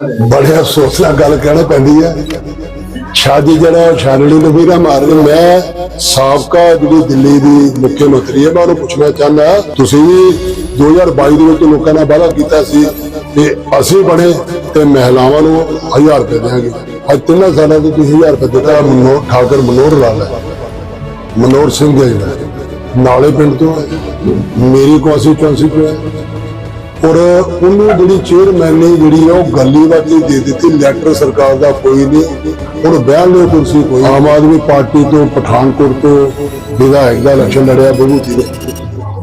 ਬੜੇ ਅਫਸੋਸ ਨਾਲ ਗੱਲ ਕਹਿਣਾ ਪੈਂਦੀ ਹੈ। ਸ਼ਾਦੀ ਜਿਹੜਾ ਛਾਨਣੀ ਨੂੰ ਵੀਰਾ ਮਾਰ ਰਿਹਾ। ਮੈਂ ਸਾਬਕਾ ਜਿਹੜੀ ਦਿੱਲੀ ਦੀ ਮੁੱਖ ਮੰਤਰੀ ਹੈ, ਮੈਂ ਉਹਨੂੰ ਪੁੱਛਣਾ ਚਾਹੁੰਦਾ ਤੁਸੀਂ 2022 ਦੇ ਵਿੱਚ ਲੋਕਾਂ ਨਾਲ ਵਾਅਦਾ ਕੀਤਾ ਸੀ ਕਿ ਅਸੀਂ ਬਣੇ ਤੇ ਮਹਿਲਾਵਾਂ ਨੂੰ 1000 ਰੁਪਏ ਦੇਵਾਂਗੇ ਅੱਜ ਤਿੰਨਾਂ ਸਾਲਾਂ ਤੋਂ ਤੁਸੀਂ 1000 ਰੁਪਏ ਦਿੱਤਾ। ਮਨੋਹਰ ਠਾਕਰ ਮਨੋਹਰ ਲਾਲ ਹੈ। ਮਨੋਹਰ ਸਿੰਘ ਹੈ ਜਿਹੜਾ। ਨਾਲੇ ਪਿੰਡ ਤੋਂ ਹੈ। ਮੇਰੀ constituency ਤੋਂ ਔਰ ਉਹਨੂੰ ਜਿਹੜੀ ਚੇਅਰਮੈਨ ਨੇ ਜਿਹੜੀ ਆ, ਉਹ ਗੱਲੀਬਾਜੀ ਦੇ ਦਿੱਤੀ ਲੈਟਰ ਸਰਕਾਰ ਦਾ ਕੋਈ ਨਹੀਂ। ਹੁਣ ਬਹਿਣ ਲਈ ਕੁਰਸੀ ਕੋਈ। ਆਮ ਆਦਮੀ ਪਾਰਟੀ ਤੋਂ ਪਠਾਨਕੋਟ ਤੋਂ ਵਿਧਾਇਕ ਦਾ ਇਲੈਕਸ਼ਨ ਲੜਿਆ ਬਗੂਤੀ ਨੇ।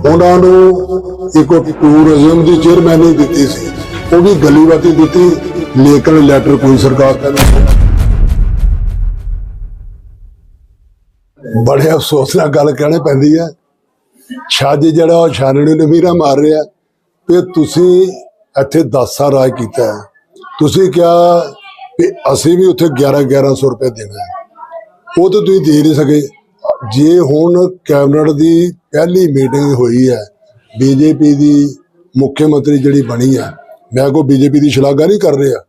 ਉਹਨਾਂ ਨੂੰ ਇੱਕ ਟੂਰਿਜ਼ਮ ਦੀ ਚੇਅਰਮੈਨ ਨੇ ਦਿੱਤੀ ਸੀ। ਉਹ ਵੀ ਗੱਲੀਬਾਜੀ ਦਿੱਤੀ, ਲੇਕਿਨ ਲੈਟਰ ਕੋਈ ਸਰਕਾਰ ਦਾ ਨਹੀਂ ਬੜੇ ਅਫਸੋਸ ਨਾਲ ਗੱਲ ਕਹਿਣੀ ਪੈਂਦੀ ਹੈ। ਛੱਜ ਜਿਹੜਾ ਉਹ ਛਾਨਣੀ ਨੂੰ ਵੀਰਾ ਮਾਰ ਰਿਹਾ। ਕਿ ਤੁਸੀਂ ਇੱਥੇ 10 ਸਾਲ ਰਾਜ ਕੀਤਾ ਹੈ। ਤੁਸੀਂ ਕਿਹਾ ਕਿ ਅਸੀਂ ਵੀ ਉੱਥੇ 11 1100 ਰੁਪਏ ਦੇਣਾ ਹੈ। ਉਹ ਤਾਂ ਤੁਸੀਂ ਦੇ ਨਹੀਂ ਸਕੇ। ਜੇ ਹੁਣ ਕੈਬਨਿਟ ਦੀ ਪਹਿਲੀ ਮੀਟਿੰਗ ਹੋਈ ਹੈ, ਬੀਜੇਪੀ ਦੀ ਮੁੱਖ ਮੰਤਰੀ ਜਿਹੜੀ ਬਣੀ ਹੈ, ਮੈਂ ਕੋ ਬੀਜੇਪੀ ਦੀ ਸ਼ਲਾਘਾ ਨਹੀਂ ਕਰ ਰਿਹਾ।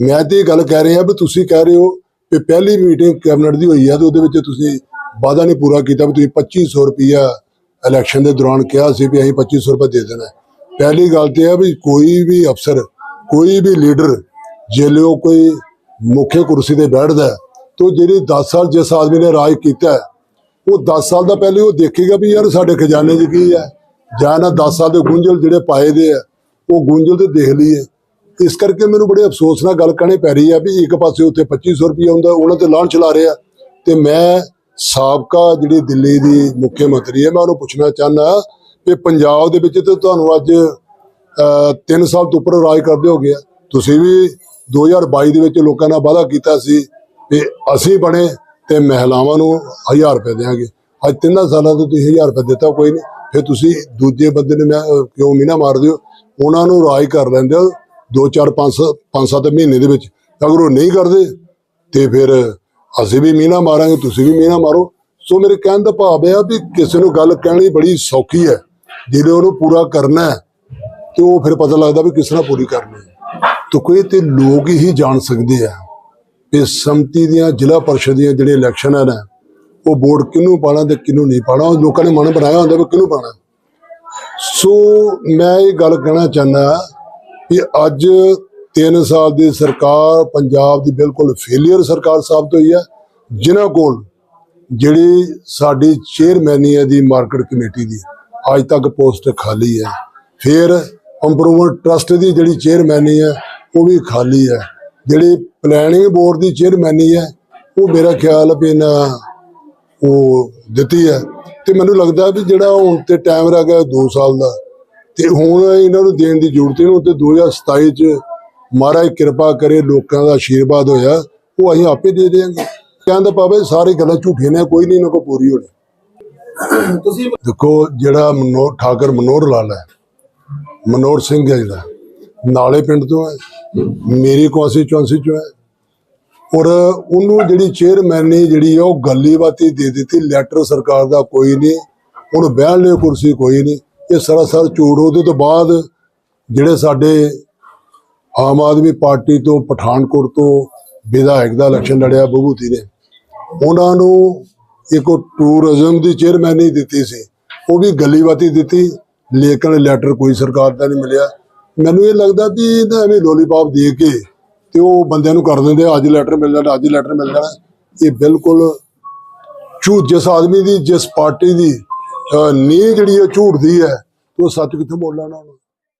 ਮੈਂ ਤੇ ਇਹ ਗੱਲ ਕਹਿ ਰਿਹਾ ਵੀ ਤੁਸੀਂ ਕਹਿ ਰਹੇ ਹੋ ਕਿ ਪਹਿਲੀ ਮੀਟਿੰਗ ਕੈਬਨਿਟ ਦੀ ਹੋਈ ਹੈ ਤੇ ਉਹਦੇ ਵਿੱਚ ਤੁਸੀਂ ਵਾਅਦਾ ਨਹੀਂ ਪੂਰਾ ਕੀਤਾ ਵੀ ਤੁਸੀਂ 2500 ਰੁਪਈਆ ਇਲੈਕਸ਼ਨ ਦੇ ਦੌਰਾਨ ਕਿਹਾ ਸੀ ਵੀ ਅਸੀਂ 2500 ਰੁਪਏ ਦੇ ਦੇਣਾ ਪਹਿਲੀ ਗੱਲ ਤੇ ਹੈ ਵੀ ਕੋਈ ਵੀ ਅਫਸਰ ਕੋਈ ਵੀ ਲੀਡਰ ਜੇ ਉਹ ਕੋਈ ਮੁੱਖ ਕੁਰਸੀ ਤੇ ਬੈਠਦਾ ਹੈ, ਤੇ 10 ਸਾਲ ਜਿਸ ਆਦਮੀ ਨੇ ਰਾਜ ਕੀਤਾ ਉਹ 10 ਸਾਲ ਦਾ ਪਹਿਲੇ ਉਹ ਦੇਖੇਗਾ ਵੀ ਯਾਰ ਸਾਡੇ ਖਜ਼ਾਨੇ 'ਚ ਕੀ ਹੈ ਜਾਂ ਨਾ 10 ਸਾਲ ਦੇ ਗੁੰਝਲ ਜਿਹੜੇ ਪਾਏ ਦੇ ਆ ਉਹ ਗੁੰਝਲ ਤੇ ਦੇਖ ਲਈਏ। ਇਸ ਕਰਕੇ ਮੈਨੂੰ ਬੜੇ ਅਫਸੋਸ ਨਾਲ ਗੱਲ ਕਹਿਣੀ ਪੈ ਰਹੀ ਆ ਵੀ ਇੱਕ ਪਾਸੇ ਉੱਥੇ 2500 ਰੁਪਏ ਹੁੰਦਾ ਉਹਨਾਂ ਤੇ ਲਾਂਚ ਚਲਾ ਰਿਹਾ ਤੇ ਮੈਂ ਸਾਬਕਾ ਜਿਹੜੀ ਦਿੱਲੀ ਦੀ ਮੁੱਖ ਮੰਤਰੀ ਹੈ ਮੈਂ ਉਹਨੂੰ ਪੁੱਛਣਾ ਚਾਹੁੰਦਾ ਕਿ ਪੰਜਾਬ ਦੇ ਵਿੱਚ ਤੇ ਤੁਹਾਨੂੰ ਅੱਜ 3 ਸਾਲ ਤੋਂ ਉੱਪਰ ਰਾਜ ਕਰਦੇ ਹੋ ਗਿਆ ਤੁਸੀਂ ਵੀ 2022 ਦੇ ਵਿੱਚ ਲੋਕਾਂ ਨਾਲ ਵਾਅਦਾ ਕੀਤਾ ਸੀ ਕਿ ਅਸੀਂ ਬਣੇ ਤੇ ਮਹਿਲਾਵਾਂ ਨੂੰ 1000 ਰੁਪਏ ਦੇਵਾਂਗੇ ਅੱਜ ਤਿੰਨਾਂ ਸਾਲਾਂ ਤੋਂ ਤੁਸੀਂ 1000 ਰੁਪਏ ਦਿੱਤਾ, ਕੋਈ ਨਹੀਂ। ਫਿਰ ਤੁਸੀਂ ਦੂਜੇ ਬੰਦੇ ਨੂੰ ਮੈਂ ਕਿਉਂ ਮੀਨਾ ਮਾਰਦੇ ਹੋ ਉਹਨਾਂ ਨੂੰ ਰਾਜ ਕਰ ਲੈਂਦੇ ਹੋ 2 4 5 5 7 ਮਹੀਨੇ ਦੇ ਵਿੱਚ। ਅਗਰ ਉਹ ਨਹੀਂ ਕਰਦੇ ਤੇ ਫਿਰ ਅਸੀਂ ਵੀ ਮੀਨਾ ਮਾਰਾਂਗੇ, ਤੁਸੀਂ ਵੀ ਮੀਨਾ ਮਾਰੋ। ਸੋ ਮੇਰੇ ਕਹਿਣ ਦਾ ਭਾਵ ਇਹ ਆ ਵੀ ਕਿਸੇ ਨੂੰ ਗੱਲ ਕਹਿਣੀ ਬੜੀ ਸੌਖੀ ਹੈ। ਜਿਹੜੇ ਉਹਨੂੰ ਪੂਰਾ ਕਰਨਾ ਤੇ ਉਹ ਫਿਰ ਪਤਾ ਲੱਗਦਾ ਵੀ ਕਿਸ ਤਰ੍ਹਾਂ ਪੂਰੀ ਕਰਨੀ ਹੈ। ਤਾਂ ਕੋਈ ਤੇ ਲੋਕ ਹੀ ਜਾਣ ਸਕਦੇ ਆ। ਕਿ ਸੰਮਤੀ ਦੀਆਂ ਜ਼ਿਲ੍ਹਾ ਪਰਿਸ਼ਦ ਦੀਆਂ ਜਿਹੜੇ ਇਲੈਕਸ਼ਨ ਹਨ ਉਹ ਵੋਟ ਕਿਹਨੂੰ ਪਾਣਾ ਤੇ ਕਿਹਨੂੰ ਨਹੀਂ ਪਾਣਾ ਉਹ ਲੋਕਾਂ ਨੇ ਮਨ ਬਣਾਇਆ ਹੁੰਦਾ ਵੀ ਕਿਹਨੂੰ ਪਾਣਾ ਸੋ ਮੈਂ ਇਹ ਗੱਲ ਕਹਿਣਾ ਚਾਹੁੰਦਾ ਕਿ ਅੱਜ 3 ਸਾਲ ਦੀ ਸਰਕਾਰ ਪੰਜਾਬ ਦੀ ਬਿਲਕੁਲ ਫੇਲਿਅਰ ਸਰਕਾਰ ਸਾਬਤ ਹੋਈ ਹੈ, ਜਿਨ੍ਹਾਂ ਕੋਲ ਜਿਹੜੀ ਸਾਡੀ ਚੇਅਰਮੈਨੀ ਹੈ ਦੀ ਮਾਰਕੀਟ ਕਮੇਟੀ ਦੀ। ਅੱਜ ਤੱਕ ਪੋਸਟ ਖਾਲੀ ਹੈ। ਫਿਰ ਇੰਪਰੂਵਮੈਂਟ ਟਰਸਟ ਦੀ ਜਿਹੜੀ ਚੇਅਰਮੈਨੀ ਹੈ ਉਹ ਵੀ ਖਾਲੀ ਹੈ। ਜਿਹੜੀ ਪਲੈਨਿੰਗ ਬੋਰਡ ਦੀ ਚੇਅਰਮੈਨੀ ਹੈ ਉਹ ਮੇਰਾ ਖਿਆਲ ਵੀ ਨਾ ਉਹ ਦਿੱਤੀ ਹੈ। ਤੇ ਮੈਨੂੰ ਲੱਗਦਾ ਵੀ ਜਿਹੜਾ ਹੁਣ ਤੇ ਟਾਈਮ ਰਹਿ ਗਿਆ 2 ਸਾਲ ਦਾ, ਤੇ ਹੁਣ ਇਹਨਾਂ ਨੂੰ ਦੇਣ ਦੀ ਜ਼ਰੂਰਤ ਨਹੀਂ। ਹੁਣ ਤੇ 2027 ਚ ਮਹਾਰਾਜ ਕਿਰਪਾ ਕਰੇ, ਲੋਕਾਂ ਦਾ ਆਸ਼ੀਰਵਾਦ ਹੋਇਆ, ਉਹ ਅਸੀਂ ਆਪੇ ਦੇ ਦੇਵਾਂਗੇ। ਕਹਿੰਦਾ ਪਾਵੇ ਸਾਰੇ ਗੱਲਾਂ ਝੂਠੀਆਂ ਨੇ, ਕੋਈ ਨਹੀਂ ਇਹਨਾਂ ਕੋ ਪੂਰੀ ਹੋਣੀ। ਤੁਸੀਂ ਦੇਖੋ, ਜਿਹੜਾ ਮਨੋਰ ਠਾਕਰ ਮਨੋਹਰ ਲਾਲ ਹੈ, ਮਨੋਹਰ ਸਿੰਘ ਹੈ ਜਿਹੜਾ, ਨਾਲੇ ਪਿੰਡ ਤੋਂ ਹੈ, ਮੇਰੀ constituency ਚੋਂ ਹੈ। ਔਰ ਉਹਨੂੰ ਜਿਹੜੀ ਚੇਅਰਮੈਨ ਨੇ ਜਿਹੜੀ ਆ, ਉਹ ਗੱਲੀਬਾਤੀ ਦੇ ਦਿੱਤੀ ਲੈਟਰ ਸਰਕਾਰ ਦਾ ਕੋਈ ਨਹੀਂ, ਉਹਨੂੰ ਬਹਿਣ ਲਈ ਕੁਰਸੀ ਕੋਈ ਨਹੀਂ। ਇਹ ਸਰਾਸਰ ਝੂਠ, ਉਹਦੇ ਤੋਂ ਬਾਅਦ ਜਿਹੜੇ ਸਾਡੇ ਆਮ ਆਦਮੀ ਪਾਰਟੀ ਤੋਂ, ਪਠਾਨਕੋਟ ਤੋਂ ਵਿਧਾਇਕ ਦਾ ਇਲੈਕਸ਼ਨ ਲੜਿਆ ਬਬੂਤੀ ਨੇ, ਉਹਨਾਂ ਨੂੰ ਇੱਕ ਟੂਰਿਜ਼ਮ ਦੀ ਚੇਅਰਮੈਨੀ ਦਿੱਤੀ ਸੀ। ਉਹ ਵੀ ਗੱਲੀਬਾਤੀ ਦਿੱਤੀ, ਲੇਕਿਨ ਲੈਟਰ ਕੋਈ ਸਰਕਾਰ ਦਾ ਨਹੀਂ ਮਿਲਿਆ। ਮੈਨੂੰ ਇਹ ਲੱਗਦਾ ਵੀ ਇਹਦਾ ਐਵੇਂ ਲੋਲੀਪੌਪ ਦੇ ਕੇ ਤੇ ਉਹ ਬੰਦਿਆਂ ਨੂੰ ਕਰ ਦਿੰਦੇ ਅੱਜ ਲੈਟਰ ਮਿਲ ਜਾਣਾ, ਅੱਜ ਲੈਟਰ ਮਿਲ ਜਾਣਾ। ਇਹ ਬਿਲਕੁਲ ਝੂਠ, ਜਿਸ ਆਦਮੀ ਦੀ, ਜਿਸ ਪਾਰਟੀ ਦੀ ਨੀਂਹ ਜਿਹੜੀ ਉਹ ਝੂਠ ਦੀ ਹੈ, ਉਹ ਸੱਚ ਕਿੱਥੇ ਬੋਲਣਾ